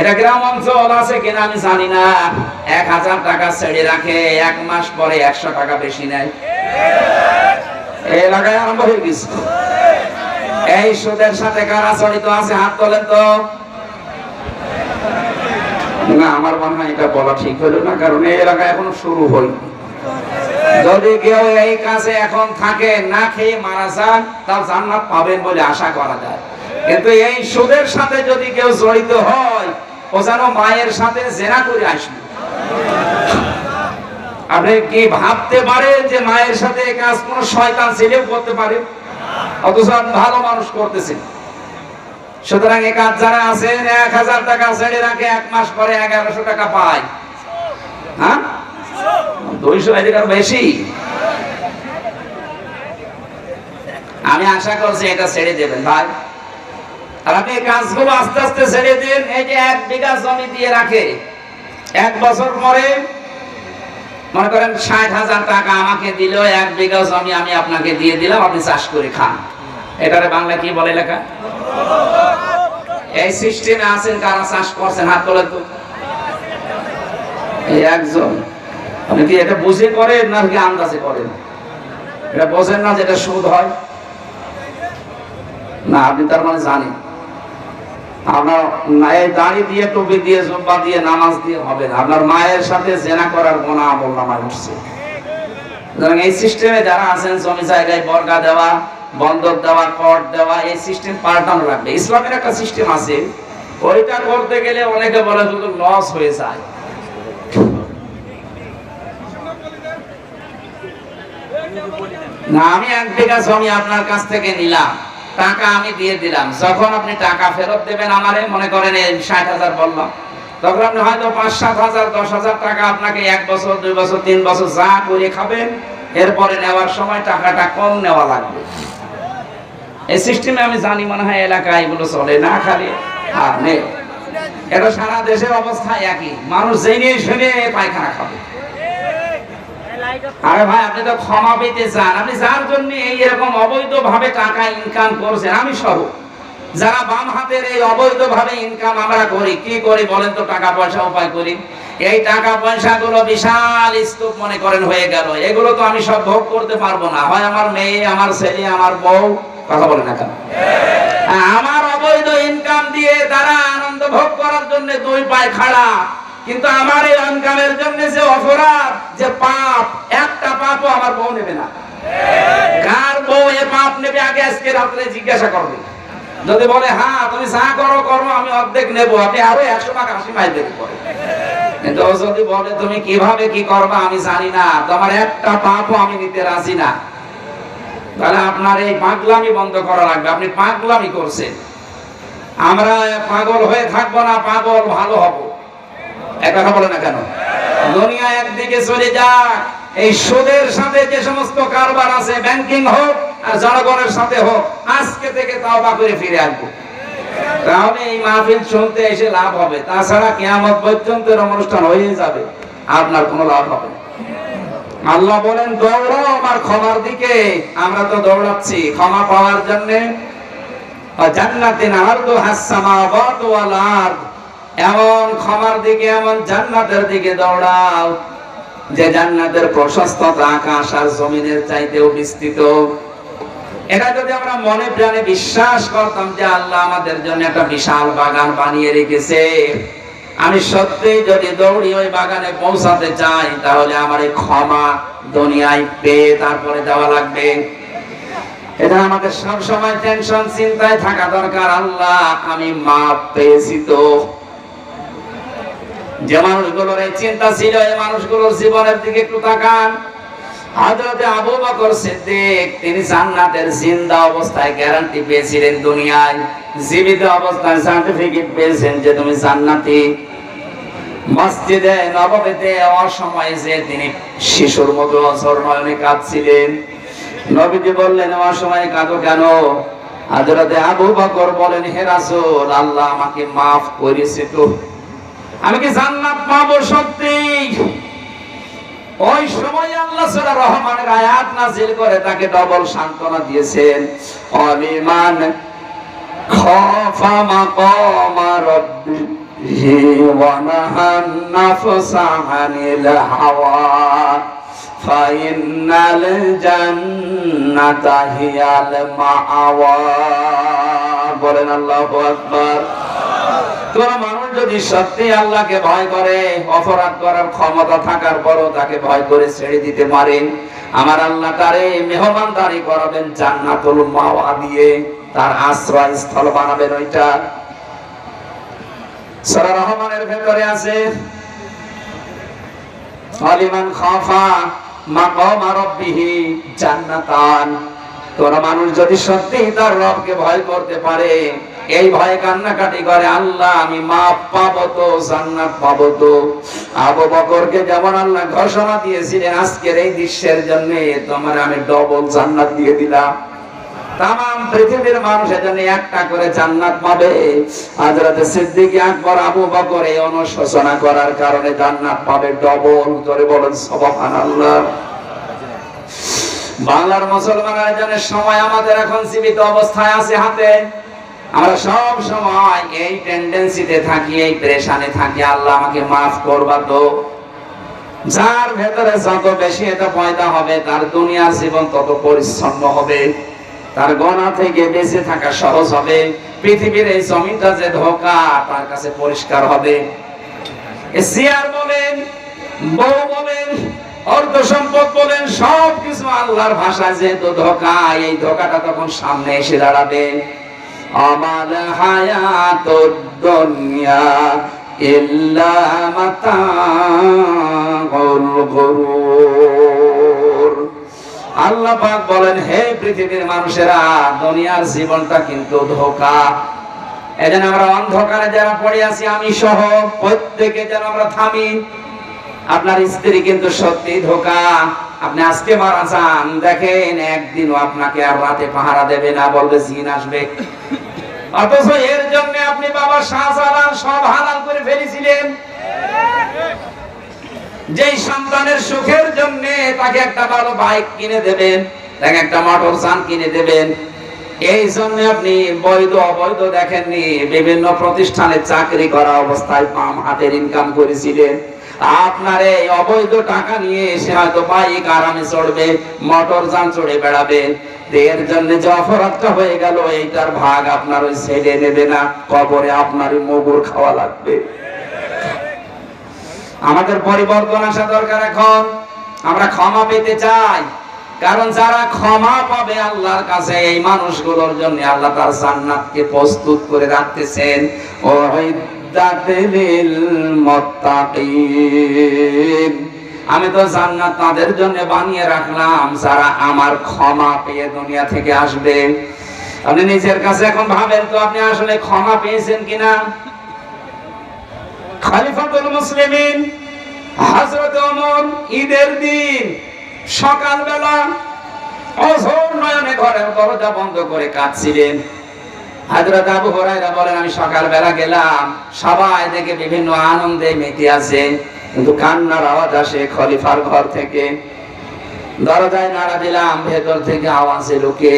এটা গ্রাম অঞ্চল আছে কিনা আমি জানি না। এক হাজার টাকা ছেড়ে রাখে, এক মাস পরে একশো টাকা বেশি নেয়। এলাকায় আরম্ভ হয়ে এই সুদের সাথে কারা আছে, হাত তোলেন তো। না, আমার মনে হয় এটা বলা ঠিক হলো না, কারণ এই এলাকায় এখনও শুরু হয়নি। যদি কেউ এই কাজে এখন থাকে, না খেয়ে মারা যান, তার জান্নাত পাবেন বলে আশা করা যায়। কিন্তু এই সুদের সাথে যদি কেউ জড়িত হয়, ও যেন মায়ের সাথে জেনা করে আসবে। আপনি কি ভাবতে পারেন যে মায়ের সাথে কাজ কোন শয়তান ছেলেও করতে পারে? অথচ ভালো মানুষ করতেছেন। সুতরাং এই কাজ যারা আছেন, এক হাজার টাকা ছেড়ে রাখে, এক মাস পরে এগারোশো টাকা পায়। হ্যাঁ? দুইশো এদিকে বেশি? আমি আশা করছি এটা ছেড়ে দেবেন, ভাই। আর আপনি কাজগুলো আস্তে আস্তে ছেড়ে দিন, এই যে এক বিঘা জমি দিয়ে রাখে, এক বছর পরে মনে করেন ষাট হাজার টাকা আমাকে দিল, এক বিঘা জমি আমি আপনাকে দিয়ে দিলাম, আপনি চাষ করে খান। এটারে বাংলা কি বলে লেখা? এই সিস্টেমে আছেন, কারা চাষ করছেন? হাত তোলেন তো। একজন। আপনি কি এটা বুঝে করেন না কি আন্দাজে করেন? এটা বোঝেন না যেটা সুদ হয়। না, আপনি তার মানে জানেন। আপনার মায়ের দাড়ি দিয়ে টুপি দিয়ে দিয়ে নামাজ দিয়ে হবে না। আপনার মায়ের সাথে জেনা করার আমল নামায় উঠছে। এই সিস্টেমে যারা আছেন, জমি জায়গায় বর্গা দেওয়া দেওয়া, কর দেওয়া, এই সিস্টেম পাল্টানো লাগবে। ইসলামের একটা সিস্টেম আছে, ওইটা করতে গেলে অনেকে বলে শুধু লস হয়ে যায়। না, আমি এক বিঘা জমি আপনার কাছ থেকে নিলাম। টাকা আমি দিয়ে দিলাম। যখন আপনি টাকা ফেরত দেবেন আমারে, মনে করেন এই ষাট হাজার বললাম। তখন আপনি হয়তো পাঁচ, সাত হাজার, দশ হাজার টাকা আপনাকে এক বছর, দুই বছর, তিন বছর যা করে খাবেন, এরপরে নেওয়ার সময় টাকাটা কম নেওয়া লাগবে। এই সিস্টেমে আমি জানি মনে হয় এলাকায় এগুলো চলে। না খালি, আর নেই। এটা সারা দেশের অবস্থা একই। মানুষ জেনে শুনে পায়খানা খাবে। আরে ভাই, আপনি তো ক্ষমা পেতে চান। আপনি যার জন্য এই এরকম অবৈধ ভাবে টাকা ইনকাম করছেন, আমি সহ যারা বাম হাতের এই অবৈধ ভাবে ইনকাম আমরা করি, কি করি বলেন তো, টাকা পয়সা উপায় করি? এই টাকা পয়সা গুলো বিশাল স্তূপ মনে করেন হয়ে গেল। এগুলো তো আমি সব ভোগ করতে পারব না। হয় আমার মেয়ে, আমার ছেলে, আমার বউ, কথা বলে না কেন? আমার অবৈধ ইনকাম দিয়ে তারা আনন্দ ভোগ করার জন্য দুই পায় খাড়া। কিন্তু আমার এই ইনকামের জন্য যে অপরাধ, যে পাপ, একটা পাপও আমার বউ নেবে না। কার বউ এ পাপ নেবে আগে আজকে রাত্রে জিজ্ঞাসা করবে। যদি বলে হ্যাঁ তুমি যা করো করো, আমি অর্ধেক নেব, আপনি আরও একশো টাকা আশি মাইল দেবে পরে কিন্তু যদি বলে, তুমি কীভাবে কি করবা, আমি জানি না, তোমার একটা পাপও আমি নিতে রাজি না। তাহলে আপনার এই পাগলামি বন্ধ করা লাগবে, আপনি পাগলামি করছেন। আমরা পাগল হয়ে থাকব না, পাগল ভালো হব। এক বলে না কেন? দুনিয়া একদিকে চলে যাক, এই সুদের সাথে যে সমস্ত কারবার আছে ব্যাংকিং হোক আর জনগণের সাথে হোক, আজকে থেকে করে ফিরে আসব। তাহলে এই মাহফিল শুনতে এসে লাভ হবে, তাছাড়া কেয়ামত পর্যন্ত অনুষ্ঠান হয়ে যাবে, আপনার কোনো লাভ হবে আল্লাহ বলেন দৌড়াও আমার ক্ষমার দিকে, আমরা তো দৌড়াচ্ছি, ক্ষমা পাওয়ার জন্য। জান্নাতিন আরদু হাসসামাওয়াত ওয়াল আরদ। এমন ক্ষমার দিকে, এমন জান্নাতের দিকে দৌড়াও, যে জান্নাতের প্রশস্ততা আকাশ আর জমিনের চাইতেও বিস্তৃত। এটা যদি আমরা মনে প্রাণে বিশ্বাস করতাম যে আল্লাহ আমাদের জন্য একটা বিশাল বাগান বানিয়ে রেখেছে, আমি সত্যি যদি দৌড়ি ওই বাগানে পৌঁছাতে চাই, তাহলে আমার এই ক্ষমা দুনিয়ায় পেয়ে তারপরে দেওয়া লাগবে। এটা আমাদের সব সময় টেনশন চিন্তায় থাকা দরকার। আল্লাহ, আমি মাপ পেয়েছি তো। যে মানুষগুলোর এই চিন্তা ছিল, এই মানুষগুলোর জীবনের দিকে একটু তাকান। আবু বকর সিদ্দিক, তিনি জান্নাতের জিন্দা অবস্থায় গ্যারান্টি পেয়েছিলেন দুনিয়ায়। জীবিত অবস্থায় সার্টিফিকেট পেয়েছেন যে তুমি জান্নাতি। মসজিদে যে তিনি শিশুর মতো অসর কাঁদছিলেন। নবীজি বললেন, অসময়ে কাঁদো কেন? হযরতে আবু বকর বলেন, হে আল্লাহ আমাকে মাফ করেছে তো। আমি কি জান্নাত পাবো সত্যি? ওই সময় আল্লাহ সূরা রহমানের আয়াত নাজিল করে তাকে ডবল সান্তনা দিয়েছেন। অবিমান খফা মাকামা রাব্বিহি ওয়া নাহান নাফসাহানিল হাওয়া। ফাইনাল জান্নাতা হিয়াল মাআওয়া। বলেন আল্লাহু আকবার। কোন মানুষ যদি সত্যি আল্লাহকে ভয় করে, অপরাধ করার ক্ষমতা থাকার পরও তাকে ভয় করে ছেড়ে দিতে পারেন। আমার আল্লাহ তারে মেহমানদারি করাবেন জান্নাতুল মাওয়া দিয়ে, তার আশ্রয় স্থল বানাবেন ওইটা। সূরা রহমানের ভেতরে আছে, আলিমান খাফা মাকাম রাব্বিহি জান্নাতান। কোন মানুষ যদি সত্যি তার রবকে ভয় করতে পারে এই ভয়ে কান্নাকাটি করে, আল্লাহ, আমি মাপ পাবো তো, জান্নাত পাবো তো। আবু বকরকে যেমন আল্লাহ ঘোষণা দিয়েছিলেন, আজকের এই দৃশ্যের জন্য তোমার আমি ডবল জান্নাত দিয়ে দিলাম। তাম পৃথিবীর মানুষ এজন্য একটা করে জান্নাত পাবে। সিদ্দিক আকবর, আবু বকর এই অনুশোচনা করার কারণে জান্নাত পাবে ডবল করে বলেন বাংলার মুসলমানের জন্য সময় আমাদের এখন জীবিত অবস্থায় আছে হাতে। আমরা সব সময় এই টেন্ডেন্সিতে থাকি, এই প্রেশানে থাকি। আল্লাহ আমাকে মাফ করবা তো। যার ভেতরে যত বেশি এটা পয়দা হবে, তার দুনিয়ার জীবন তত পরিচ্ছন্ন হবে। তার গণা থেকে বেঁচে থাকা সহজ হবে। পৃথিবীর এই জমিটা যে ধোকা, তার কাছে পরিষ্কার হবে। সিয়ার বলেন, বউ বলেন, অর্থ সম্পদ বলেন সব কিছু আল্লাহর ভাষা যেহেতু ধোকা, এই ধোকাটা তখন সামনে এসে দাঁড়াবে। আমাল হায়াত দুনিয়া ইল্লা আল্লাহ পাক বলেন, হে পৃথিবীর মানুষেরা, দুনিয়ার জীবনটা কিন্তু ধোকা। এজন্য আমরা অন্ধকারে যারা পড়ে আছি, আমি সহ প্রত্যেকে যেন আমরা থামি। আপনার স্ত্রী কিন্তু সত্যি ধোকা। আপনি আজকে মারা যান, দেখেন একদিনও আপনাকে আর রাতে পাহারা দেবে না, বলবে জিন আসবে। অথচ এর জন্য আপনি বাবা শাহজালাল সব হালাল করে ফেলেছিলেন। যেই সন্তানের সুখের জন্য তাকে একটা ভালো বাইক কিনে দেবেন, তাকে একটা মোটর যান কিনে দেবেন, এই জন্য আপনি বৈধ অবৈধ দেখেননি, বিভিন্ন প্রতিষ্ঠানে চাকরি করা অবস্থায় পাম হাতের ইনকাম করেছিলেন। আপনার এই অবৈধ টাকা নিয়ে এসে হয়তো বাইক আরামে চড়বে, মোটর যান চড়ে বেড়াবে। এর জন্য যে অপরাধটা হয়ে গেল, এইটার ভাগ আপনার ওই ছেলে নেবে না, কবরে আপনার মগুর খাওয়া লাগবে। আমাদের পরিবর্তন আসা দরকার এখন। আমরা ক্ষমা পেতে চাই, কারণ যারা ক্ষমা পাবে আল্লাহর কাছে, এই মানুষগুলোর জন্য আল্লাহ তার জান্নাতকে প্রস্তুত করে রাখতেছেন। ও আমি তো জান্নাত তাদের জন্য বানিয়ে রাখলাম, যারা আমার ক্ষমা পেয়ে দুনিয়া থেকে আসবে। আপনি নিজের কাছে এখন ভাবেন তো আপনি আসলে ক্ষমা পেয়েছেন কিনা? খলিফাতুল মুসলিমিন, হযরত ওমর, ঈদের দিন সকালবেলা অঝোর নয়নে ঘরের দরজা বন্ধ করে কাঁদছিলেন। হযরত আবু হুরায়রা বলেন, আমি সকালবেলা গেলাম, সবাই দেখে বিভিন্ন আনন্দে মেতে আছে। কিন্তু কান্নার আওয়াজ আসে খলিফার ঘর থেকে। দরজায় নাড়া দিলাম, ভেতর থেকে আওয়াজ এলো কে?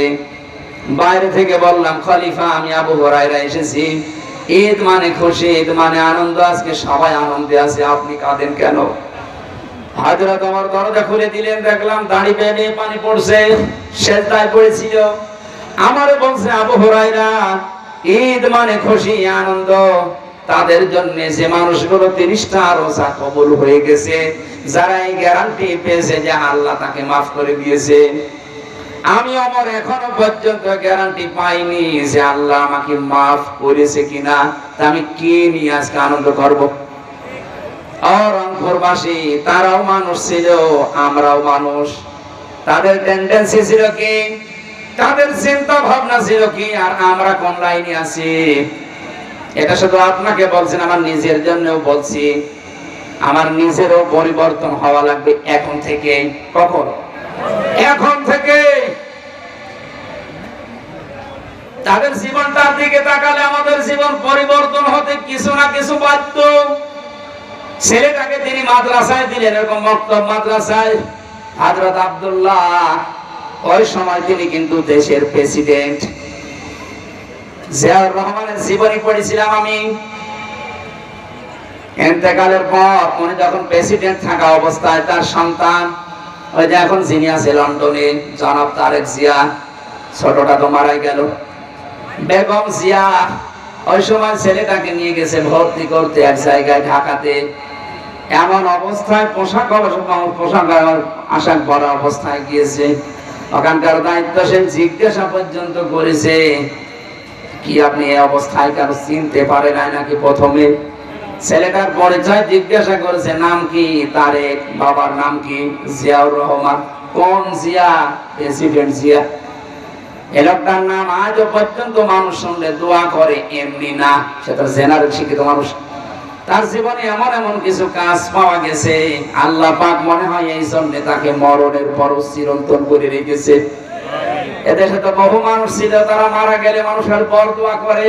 বাইরে থেকে বললাম, খলিফা, আমি আবু হুরায়রা এসেছি। ঈদ মানে খুশি, ঈদ মানে আনন্দ। আজকে সবাই আনন্দে আছে, আপনি কাঁদেন কেন? হাজরত আমার দরজা খুলে দিলেন, দেখলাম দাড়ি বেয়ে পানি পড়ছে, সেজদায় পড়েছিল। আমারে বলছে আবু ঈদ মানে খুশি, আনন্দ। তাদের জন্য যে মানুষগুলো তিরিশটা রোজা কবুল হয়ে গেছে যারা এই গ্যারান্টি পেয়েছে যে আল্লাহ তাকে মাফ করে দিয়েছে। আমি আমার এখনও পর্যন্ত গ্যারান্টি পাইনি যে আল্লাহ আমাকে মাফ করেছে কিনা। তা আমি কি নিয়ে আজকে আনন্দ করব? রংপুরবাসী তারাও মানুষ ছিল, আমরাও মানুষ। তাদের টেন্ডেন্সি ছিল কি? তাদের চিন্তা ভাবনা ছিল কি, আর আমরা কোন লাইনে আছি? এটা শুধু আপনাকে বলছেন আমার নিজের জন্যও বলছি। আমার নিজেরও পরিবর্তন হওয়া লাগবে এখন থেকে। কখন? এখন থেকে। তাদের জীবনটার দিকে তাকালে আমাদের জীবন পরিবর্তন হতে কিছু না কিছু বাধ্য। ছেলেটাকে তিনি মাদ্রাসায় দিলেন, এরকম মক্তব মাদ্রাসায়। হাজরত আব্দুল্লাহ ওই সময় তিনি কিন্তু দেশের প্রেসিডেন্ট জিয়াউর রহমানের জীবনী পড়েছিলাম আমি। এতেকালের পর উনি যখন প্রেসিডেন্ট থাকা অবস্থায় তার সন্তান, ওই যে এখন যিনি আছে লন্ডনে, জনাব তারেক জিয়া, ছোটটা তো মারাই গেল। বেগম জিয়া, ওই সময় ছেলেটাকে নিয়ে গেছে ভর্তি করতে এক জায়গায় ঢাকাতে। এমন অবস্থায় পোশাক পোশাক আশাক বড় অবস্থায় গিয়েছে। ওখানকার দায়িত্বশীল জিজ্ঞাসা পর্যন্ত করেছে, কি আপনি এই অবস্থায় কারও চিনতে পারে নাই নাকি প্রথমে? ছেলেটার পরিচয় জিজ্ঞাসা করেছে, নাম কি? তারেক বাবার নাম কি? জিয়াউর রহমান। কোন জিয়া? প্রেসিডেন্ট জিয়া। এই লোকটার নাম আজও পর্যন্ত মানুষ শুনলে দোয়া করে, এমনি না সেটা জেনারেল শিক্ষিত মানুষ। তার জীবনে এমন এমন কিছু কাজ পাওয়া গেছে। আল্লাহ পাক মনে হয় এই জন্য তাকে মরণের পর চিরন্তন করে রেখেছে। এদেশে তো বহু মানুষ ছিল, তারা মারা গেলে মানুষের পর দোয়া করে।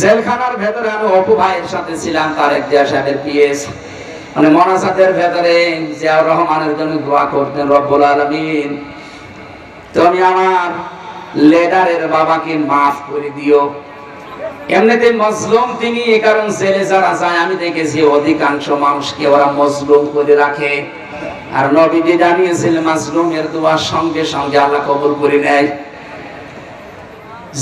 জেলখানার ভেতরে আমি অপু ভাইয়ের সাথে ছিলাম, তার এক সাহেবের পিএস। মানে মনাসাতের ভেতরে জিয়াউর রহমানের জন্য দোয়া করতেন রব্বুল আলামিন। তুমি আমার লেডারের বাবাকে মাফ করে দিও। এমনিতে মজলুম তিনি এই কারণ জেলে যারা যায়, আমি দেখেছি অধিকাংশ মানুষকে ওরা মজলুম করে রাখে। আর নবীজি জানিয়েছিলেন মাজলুমের দোয়ার সঙ্গে সঙ্গে আল্লাহ কবুল করে নেয়।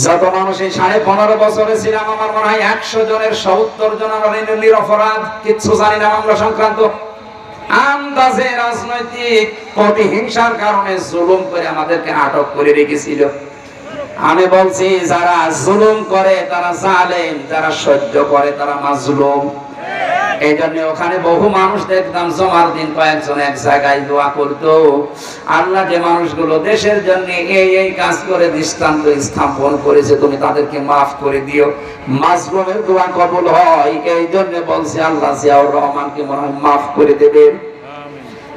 যত মানুষ এই সাড়ে পনেরো বছরে ছিলাম, আমার মনে হয় একশো জনের সত্তর জন আমরা নিরপরাধ, কিচ্ছু জানি না মামলা সংক্রান্ত। আন্দাজে রাজনৈতিক প্রতিহিংসার কারণে জুলুম করে আমাদেরকে আটক করে রেখেছিল। আমি বলছি, যারা জুলুম করে, তারা জালেম, যারা সহ্য করে, তারা মাজলুম। এই জন্য ওখানে বহু মানুষ দেখতাম জমার দিন কয়েকজন এক জায়গায় দোয়া করতো। আল্লাহ যে মানুষগুলো দেশের জন্য এই এই কাজ করে দৃষ্টান্ত স্থাপন করেছে, তুমি তাদেরকে মাফ করে দিও। মাজলুমের দোয়া কবল হয় এই জন্য বলছে, আল্লাহ জিয়াউর রহমানকে মনে হয় মাফ করে দেবেন।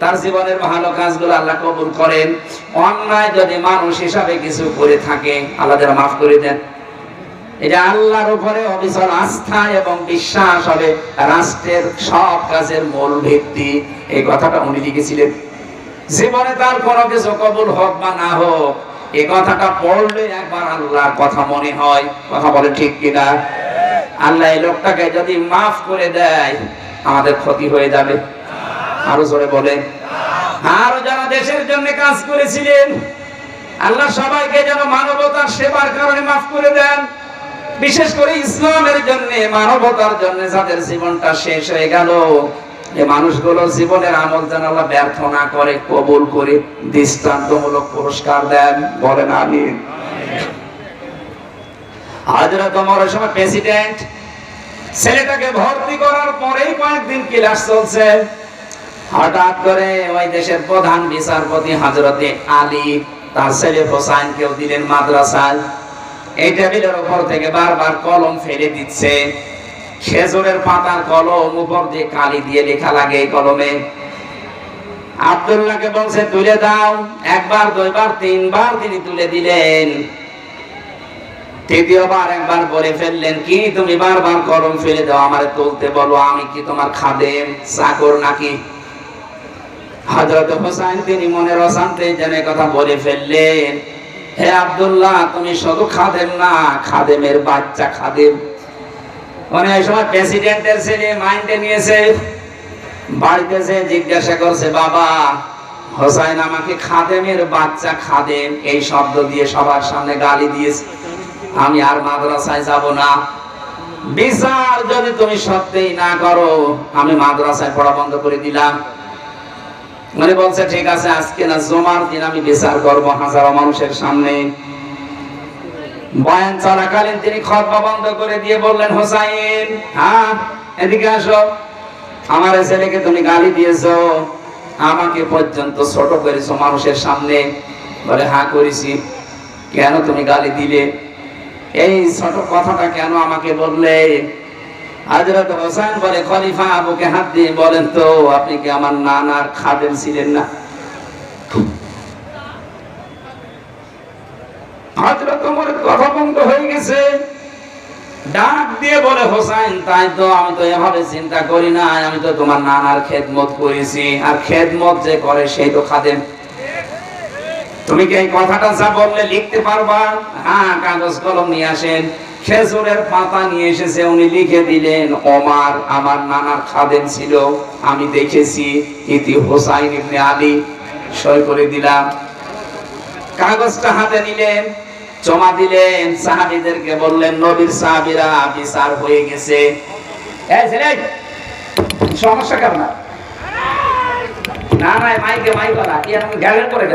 তার জীবনের ভালো কাজগুলো আল্লাহ কবুল করেন। অন্যায় যদি মানুষ হিসাবে কিছু করে থাকে, আল্লাহ যারা মাফ করে দেন। এটা আল্লাহর উপরে অবিচল আস্থা এবং বিশ্বাস হবে রাষ্ট্রের সব কাজের মূল ভিত্তি। এই কথাটা উনি লিখেছিলেন। জীবনে তার কোনো কিছু কবুল হোক বা না হোক, এই কথাটা পড়লে একবার আল্লাহর কথা মনে হয়। কথা বলে ঠিক কিনা? আল্লাহ এই লোকটাকে যদি মাফ করে দেয়, আমাদের ক্ষতি হয়ে যাবে। আরও জোরে বলে। আরও যারা দেশের জন্য কাজ করেছিলেন, আল্লাহ সবাইকে যেন মানবতার সেবার কারণে মাফ করে দেন। বিশেষ করে ইসলামের জন্য, মানবতার জন্য যাদের জীবনটা শেষ হয়ে গেল এই মানুষগুলো জীবনের আমল যেন আল্লাহ ব্যর্থ না করে, কবুল করে, দৃষ্টান্তমূলক পুরস্কার দেন। বলেন আমি হাজরত ওমরের সময় প্রেসিডেন্ট ছেলেটাকে ভর্তি করার পরেই কয়েকদিন ক্লাস চলছে। হঠাৎ করে ওই দেশের প্রধান বিচারপতি হজরতে আলী, তার ছেলে হোসাইনকেও দিলেন মাদ্রাসায়। এই টেবিলের উপর থেকে বারবার কলম ফেলে দিচ্ছে। খেজুরের পাতার কলম উপর দিয়ে কালি দিয়ে লেখা লাগে এই কলমে। আব্দুল্লাহকে বলছে, তুলে দাও। একবার, দুইবার, তিনবার তিনি তুলে দিলেন। তৃতীয়বার একবার বলে ফেললেন, কি তুমি বারবার কলম ফেলে দাও, আমারে তুলতে বলো, আমি কি তোমার খাদেম, চাকর নাকি? হযরত হোসেন তিনি মনের অশান্তি জেনে কথা বলে ফেললেন। হে আব্দুল্লাহ, তুমি শুধু খাদেম না, খাদেমের বাচ্চা খাদেম। মানে সময় প্রেসিডেন্টের ছেলে মাইন্ডে নিয়েছে। জিজ্ঞাসা করছে, বাবা, হোসাইন আমাকে খাদেমের বাচ্চা খাদেম। এই শব্দ দিয়ে সবার সামনে গালি দিয়েছে। আমি আর মাদ্রাসায় যাব না। বিচার যদি তুমি সত্যিই না করো, আমি মাদ্রাসায় পড়া বন্ধ করে দিলাম। মানে বলছে, ঠিক আছে, আজকে না জমার দিন আমি বিচার করব হাজারো মানুষের সামনে। বয়ান চলাকালীন তিনি খতবা বন্ধ করে দিয়ে বললেন, হোসাইন হ্যাঁ এদিকে আসো। আমার ছেলেকে তুমি গালি দিয়েছ। আমাকে পর্যন্ত ছোট করেছ মানুষের সামনে। বলে হা করেছি। কেন তুমি গালি দিলে? এই ছোট কথাটা কেন আমাকে বললে? হযরত হোসেন বলে, খলিফা আবুকে হাত দিয়ে বলেন তো, আপনি কি আমার নানার খাদেম ছিলেন না? তাই তো আমি তো চিন্তা করি না আমি তো তোমার নানার করেছি, আর যে করে সেই তো খাদেম। তুমি কি এই কথাটা বললে লিখতে পারবা? হ্যাঁ কাগজ কলম নিয়ে আসেন। খেজুরের পাতা নিয়ে এসেছে, উনি লিখে দিলেন, ওমার, আমার নানার খাদেম ছিল, আমি দেখেছি ইতি হোসাইন ইবনে আলী। সই করে দিলাম। কাগজটা হাতে নিলেন, জমা দিলেন, সাহাবীদেরকে বললেন, নবীর সাহাবীরা বিচার হয়ে গেছে। সমস্যা কেন না? না মাইকে মাইক বলা কি এখন করে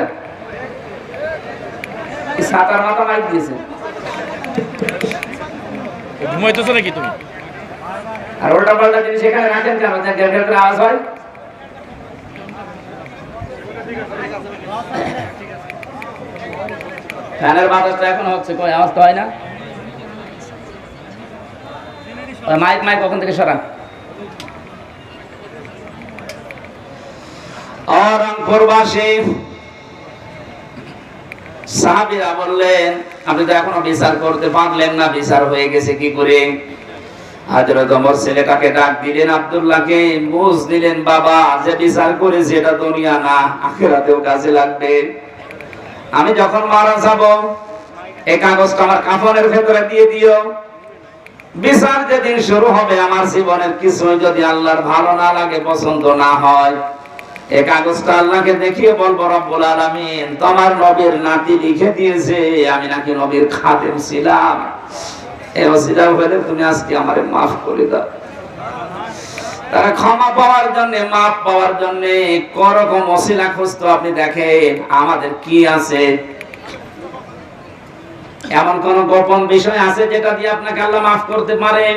সাতার মাথা মাইক দিয়েছে। ঘুমাইতেছো নাকি তুমি? আর উল্টা পাল্টা জিনিস এখানে রাখেন কেন যে গ্যাল গ্যাল করে আওয়াজ হয়। ফ্যানের বাতাসটা এখন হচ্ছে, কই, আওয়াজ তো হয় না। মাইক মাইক ওখান থেকে সরান। অরংপুরবাসী সাহাবীরা বললেন আপনি তো এখনও বিচার করতে পারলেন না, বিচার হয়ে গেছে কি করে? হাজরত ওমর ছেলেটাকে ডাক দিলেন আব্দুল্লাহকে, বুঝ দিলেন, বাবা, যে বিচার করেছে এটা দুনিয়া না, আখেরাতেও কাজে লাগবে। আমি যখন মারা যাব এই কাগজটা আমার কাফনের ভেতরে দিয়ে দিও। বিচার যেদিন শুরু হবে, আমার জীবনের কিছু যদি আল্লাহর ভালো না লাগে, পছন্দ না হয় কাগজটা আল্লাহকে দেখিয়ে বলব, রব্বুল আলামিন, তোমার নবীর নাতি লিখে দিয়েছে, আমি নাকি নবীর ছিলাম। তুমি আজকে আমারে মাফ করে দাও। তারা ক্ষমা পাওয়ার জন্য, মাফ পাওয়ার করকম আপনি দেখেন, আমাদের কি আছে? এমন কোন গোপন বিষয় আছে যেটা দিয়ে আপনাকে আল্লাহ মাফ করতে পারেন?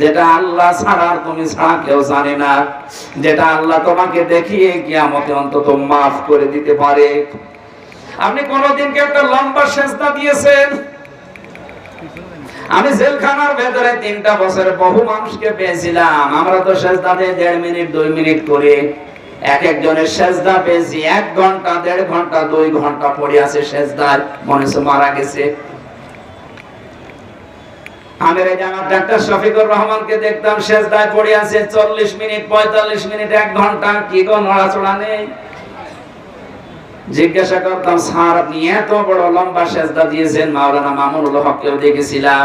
যেটা আল্লাহ ছাড়া তুমি ছাড়া কেউ জানে না। যেটা আল্লাহ তোমাকে দেখিয়ে কিয়ামতে অন্তত মাফ করে দিতে পারে। আপনি কোনদিন কি একটা লম্বা সেজদা দিয়েছেন? আমি জেলখানার ভেতরে তিনটা বছর বহু মানুষকে পেয়েছিলাম। আমরা তো সেজদাতে দেড় মিনিট, দুই মিনিট করে। এক একজনের সেজদা পেয়েছি। এক ঘণ্টা, দেড় ঘণ্টা, দুই ঘণ্টা পড়ে আছে সেজদায়। মনে মারা গেছে। আমের ডাক্তার শফিকুর রহমানকে দেখতাম শেষদায় পড়ে আছে চল্লিশ মিনিট, পঁয়তাল্লিশ মিনিট, এক ঘণ্টা। কি গো, নড়াচড়া নেই? জিজ্ঞাসা করতাম, স্যার, আপনি এত বড় লম্বা সেজদা দিয়েছেন, মাওলানা মামুনুল হককেও দেখেছিলাম?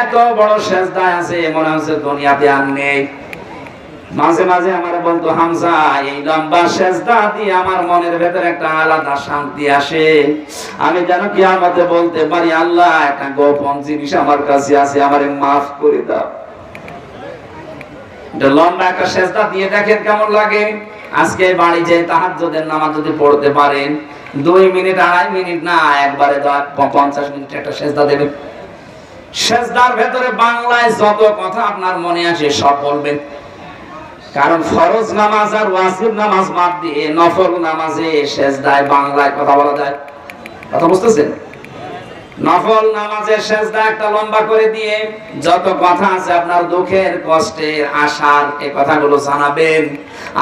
এত বড় সেজদায় আছে, মনে হচ্ছে দুনিয়াতে আর নেই। মাঝে মাঝে আমার বলতো হামজা, এই লম্বা সেজদা দিয়ে আমার মনের ভেতরে একটা আলাদা শান্তি আসে। আমি যেন কি আমাকে বলতে পারি, আল্লাহ, একটা গোপন জিনিস আমার কাছে আছে, আমারে মাফ করে দাও। লম্বা একটা সেজদা দিয়ে দেখেন কেমন লাগে। আজকে বাড়ি যে তাহাজ্জুদের নামাজ যদি পড়তে পারেন, দুই মিনিট, আড়াই মিনিট না, একবারে পঞ্চাশ মিনিট একটা সেজদা দেবেন। সেজদার ভেতরে বাংলায় যত কথা আপনার মনে আসে সব বলবেন। কারণ ফরজ নামাজ আর ওয়াজিব নামাজ বাদ দিয়ে নফল নামাজে সেজদায় বাংলায় কথা বলা যায়। কথা বুঝতেছেন? নফল নামাজের সেজদা একটা লম্বা করে দিয়ে যত কথা আছে আপনার দুঃখের, কষ্টের, আশার এই কথাগুলো জানাবেন।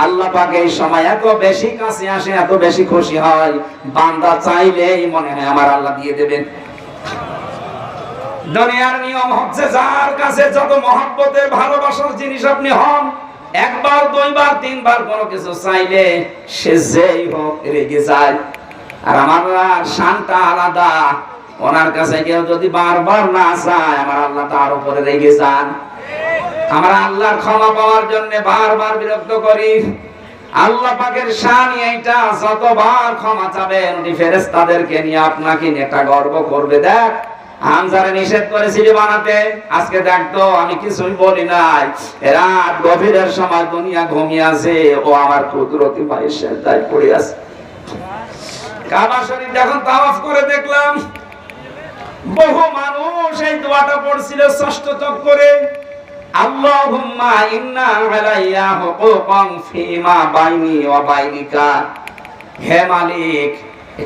আল্লাহ পাক এই সময় এত বেশি কাছে আসে, এত বেশি খুশি হয়। বান্দা চাইলেই মনে হয় আমার আল্লাহ দিয়ে দেবেন। দুনিয়ার নিয়ম হচ্ছে যার কাছে যত মহব্বতের, ভালোবাসার জিনিস আপনি হন একবার, দুইবার, তিনবার কোনো কিছু চাইলে সে যেই হোক রেগে যায়। আর আমার শানটা আলাদা। ওনার কাছে কেউ যদি বারবার না চায়, আমার আল্লাহ তার উপরে রেগে যান। আমার আল্লাহর ক্ষমা পাওয়ার জন্য বারবার বিরক্ত করি। আল্লাহ পাকের শান এইটা, যতবার ক্ষমা চাবেন উনি ফেরেশতাদেরকে নিয়ে আপনাকে নিয়ে গর্ব করবে। দেখ হামজারে নিষেধ করেছিলি বানাতে? আজকে দেখতো আমি কিছুই বলি নাই। রাত গভীরের সময় দুনিয়া ঘুমিয়ে আছে, ও আমার কুদরতি ভাইয়ের সেজদায় পড়ে আছে। কাবা শরীফ যখন তাওয়াফ করে দেখলাম, বহু মানুষ এই দোয়াটা পড়ছিল ষষ্ঠ চক্করে। আল্লাহুম্মা ইন্না আলাইয়া হুকুকান ফিমা বাইনি ওয়া বাইনিকা। হে মালিক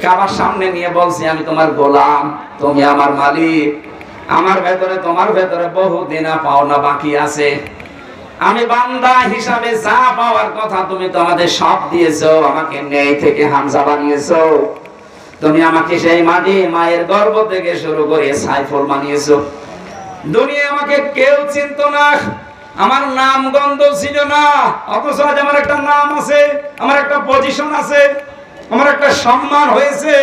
কাবার সামনে নিয়ে বলছি, আমি তোমার গোলাম, তুমি আমার মালিক। আমার ভেতরে, তোমার ভেতরে বহু দিনা পাওনা বাকি আছে। আমি বান্দা হিসাবে যা পাওয়ার কথা তুমি তো আমাদের সব দিয়েছ, আমাকে নেই থেকে হামজা বানিয়েছো। তুমি আমাকে সেই মাটি, মায়ের গর্ভ থেকে শুরু করে সাইফল বানিয়েছো। দুনিয়া আমাকে কেউ চিনতো না। আমার নাম গন্ধ ছিল না, অথচ আজ আমার একটা নাম আছে, আমার একটা পজিশন আছে। আমার একটা সম্মান হয়েছে।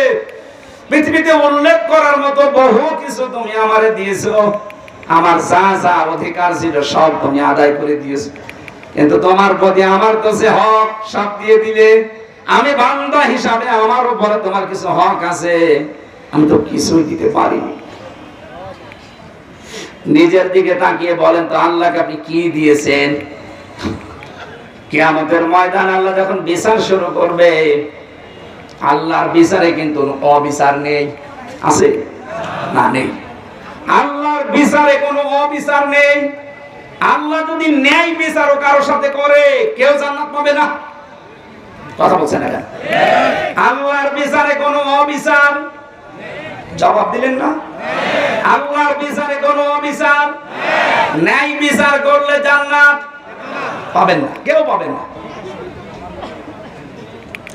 পৃথিবীতে উল্লেখ করার মতো বহু কিছু তুমি আমারে দিয়েছ। আমার যা যা অধিকার ছিল সব তুমি আদায় করে দিয়েছ। কিন্তু তোমার প্রতি আমার যে হক সব দিয়ে দিলে, আমি বান্দা হিসাবে আমার উপরে তোমার কিছু হক আছে, আমি তো কিছুই দিতে পারিনি। নিজের দিকে তাকিয়ে বলেন তো, আল্লাহকে আপনি কি দিয়েছেন? কিয়ামতের ময়দান আল্লাহ যখন বিচার শুরু করবে আল্লাহর বিচারে কিন্তু অবিচার নেই। আছে? না, নেই। আল্লাহর বিচারে কোনো অবিচার নেই। আল্লাহ যদি ন্যায় বিচারও কারোর সাথে করে, কেউ জান্নাত পাবে না। কথা বলছেন না আল্লাহর বিচারে কোনো অবিচার? জবাব দিলেন না? আল্লাহর বিচারে কোনো অবিচার? ন্যায় বিচার করলে জান্নাত পাবেন না। কেউ পাবেন না।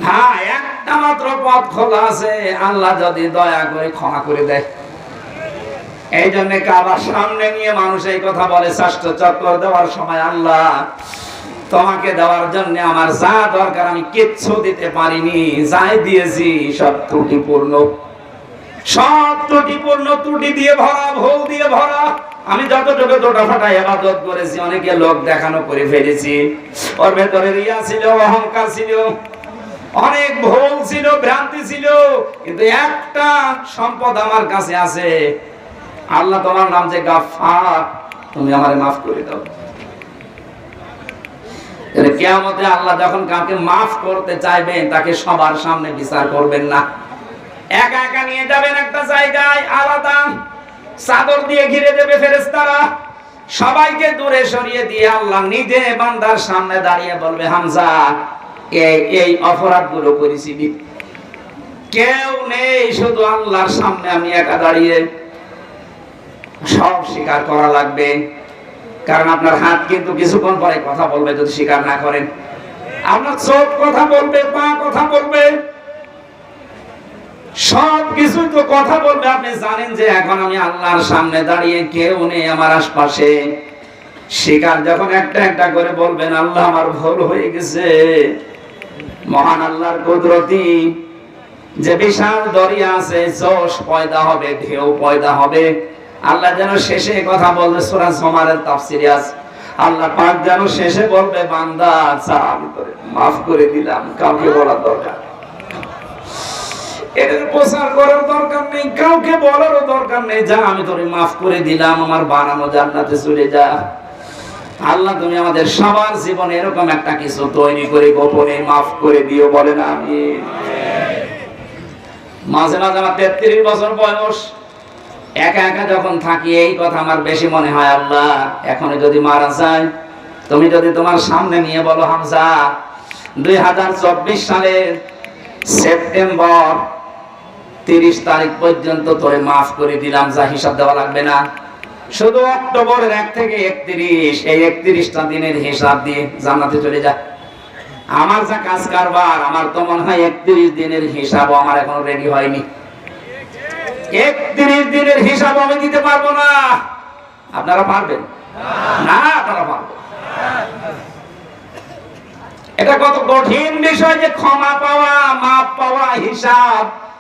হ্যাঁ একটা মাত্র পথ খোলা আছে, আল্লাহ যদি দয়া করে ক্ষমা করে দেয়। এই জন্য কাবার সামনে নিয়ে মানুষ এই কথা বলে, ষষ্ঠ চক্কর দেওয়ার সময়, আল্লাহ, তোমাকে দেওয়ার জন্য আমার যা দরকার আমি কিচ্ছু দিতে পারিনি, যাই দিয়েছি, সব ত্রুটিপূর্ণ সব ত্রুটিপূর্ণ ত্রুটি দিয়ে ভরা, ভুল দিয়ে ভরা। আমি যতটুকু দোটা ফাটা এবাদত করেছি, অনেকে লোক দেখানো করে ফেলেছি। ওর ভেতরে রিয়া ছিল, অহংকার ছিল। অনেক ভুল ছিল, ভ্রান্তি ছিল, কিন্তু একটা সম্পদ আমার কাছে আছে। আল্লাহ তোমার নাম যে গাফার তুমি আমারে মাফ করে দাও। আল্লাহ যখন কাউকে মাফ করতে চাইবেন তাকে সবার সামনে বিচার করবেন না। একা একা নিয়ে যাবেন একটা জায়গায়, আলাদা চাদর দিয়ে ঘিরে দেবে ফেরেশতারা। সবাইকে দূরে সরিয়ে দিয়ে আল্লাহ নিজে বান্দার সামনে দাঁড়িয়ে বলবে, হামজা এই অপরাধগুলো করেছি। কেউ নেই শুধু আল্লাহর সামনে আমি একা দাঁড়িয়ে। সব স্বীকার করা লাগবে। কারণ আপনার হাত কিন্তু কিছুক্ষণ পরে কথা বলবে, যদি স্বীকার না করেন। আপনার চোখ কথা বলবে, পা কথা বলবে। সব কিছু তো কথা বলবে। আপনি জানেন যে এখন আমি আল্লাহর সামনে দাঁড়িয়ে কেউ নেই আমার আশপাশে। স্বীকার যখন একটা একটা করে বলবেন, আল্লাহ আমার ভুল হয়ে গেছে। মহান আল্লাহর কুদরতি। যে বিশাল দরিয়া আছে, জোশ পয়দা হবে, ঢেউ পয়দা হবে। আল্লাহ যেন শেষে কথা বলবে, সূরা জুমারের তাফসিরে আছে আল্লাহ পাক যেন শেষে বলবে, বান্দা আচ্ছা আমি তোরে মাফ করে দিলাম, কাউকে বলার দরকার এদের প্রচার করার দরকার নেই, কাউকে বলারও দরকার নেই। যা আমি তোরে মাফ করে দিলাম, আমার বানানো জান্নাতে চলে যা। আল্লাহ, তুমি আমাদের সবার জীবনে এরকম একটা কিছু তৈরি করে, গোপনে মাফ করে দিও বলেন আমি। মাঝে মাঝে আমার তেত্রিশ বছর বয়স, একা একা যখন থাকি, এই কথা আমার বেশি মনে হয়, আল্লাহ, এখন যদি মারা যায়, তুমি যদি তোমার সামনে নিয়ে বলো, হামজা, দুই হাজার চব্বিশ সালের সেপ্টেম্বর তিরিশ তারিখ পর্যন্ত তোরে মাফ করে দিলাম, যা হিসাব দেওয়া লাগবে না। শুধু অক্টোবরের এক থেকে একত্রিশ, এই একত্রিশটা দিনের হিসাব দিয়ে জান্নাতে চলে যায় আমার যা কাজ কারবার, আমার তো মনে হয় একত্রিশ দিনের হিসাব আমার এখনও রেডি হয়নি। একত্রিশ দিনের হিসাব আমি দিতে পারব না। আপনারা পারবেন? না, আপনারা পারবেন। এটা কত কঠিন বিষয় যে ক্ষমা পাওয়া, মাপ পাওয়া, হিসাব।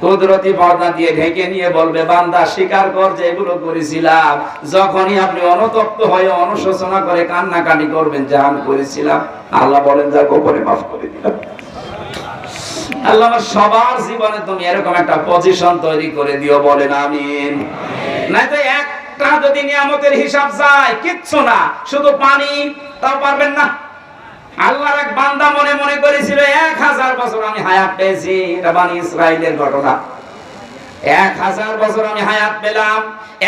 কুদরতি পর্দা দিয়ে ঢেকে নিয়ে বলবে, বান্দা, স্বীকার কর যে এগুলো করেছিলাম। যখনই আপনি অনুতপ্ত হয়ে অনুশোচনা করে কান্নাকাটি করবেন, যে আমি করেছিলাম, আল্লাহ বলেন, যা গোপনে মাফ করে দিলাম। আল্লাহ সবার জীবনে তুমি এরকম একটা পজিশন তৈরি করে দিও, বলেন, আমিন। নাই তো একটা যদি নিয়ামতের হিসাব যায়, কিচ্ছু না। শুধু পানি, তাও পারবেন না। আল্লাহর এক বান্দা মনে মনে করেছিল, এক হাজার বছর আমি হায়াত পেয়েছি। এটা বানি ইসরায়েলের ঘটনা। এক হাজার বছর আমি হায়াত পেলাম,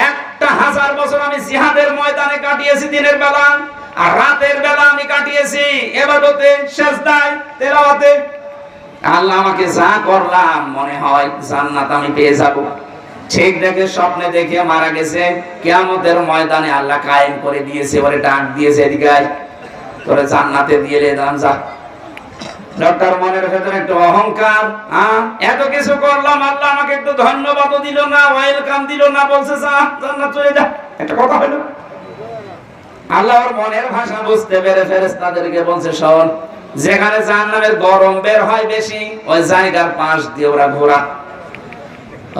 একটা হাজার বছর আমি জিহাদের ময়দানে কাটিয়েছি দিনের বেলা, আর রাতের বেলা আমি কাটিয়েছি এবাদতে, সেজদায়, তেলাওয়াতে। আল্লাহ আমাকে যা করলাম, মনে হয় জান্নাত আমি পেয়ে যাব। ঠিক দেখে, স্বপ্নে দেখে মারা গেছে। কিয়ামতের ময়দানে আল্লাহ কায়েম করে দিয়েছে ওরে ডাক দিয়েছে এদিকে আয়। তোরে জান্নাতে দিয়ে দাম যা। মনের ভেতরে একটু অহংকার এত কিছু করলাম, আল্লাহ আমাকে একটু ধন্যবাদ দিল না ওয়েলকাম দিল না, বলছে, যা, জান্নাত চলে যা। একটা কথা হলো। মনের ভাষা বুঝতে পেরে বলছে, শোন, যেখানে জাহান্নামের গরম বের হয় বেশি, ওই জায়গার পাশ দিয়ে ওরা ঘোরা।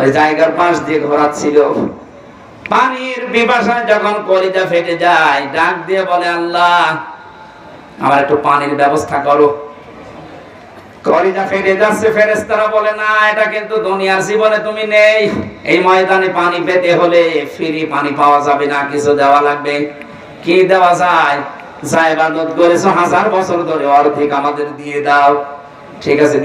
ওই জায়গার পাশ দিয়ে ঘোরাচ্ছিল। পানির বিপাশায় যখন কলিজা ফেটে যায়, ডাক দিয়ে বলে, আল্লাহ আমার একটু পানির ব্যবস্থা করো। বলে তুমি নেই। এই ময়দানে পানি পেতে হলে ফ্রি পানি পাওয়া যাবে না, কিছু দেওয়া লাগবে। কি দেওয়া যায়? হাজার বছর ধরে, অর্ধেক আমাদের দিয়ে দাও। ঠিক আছে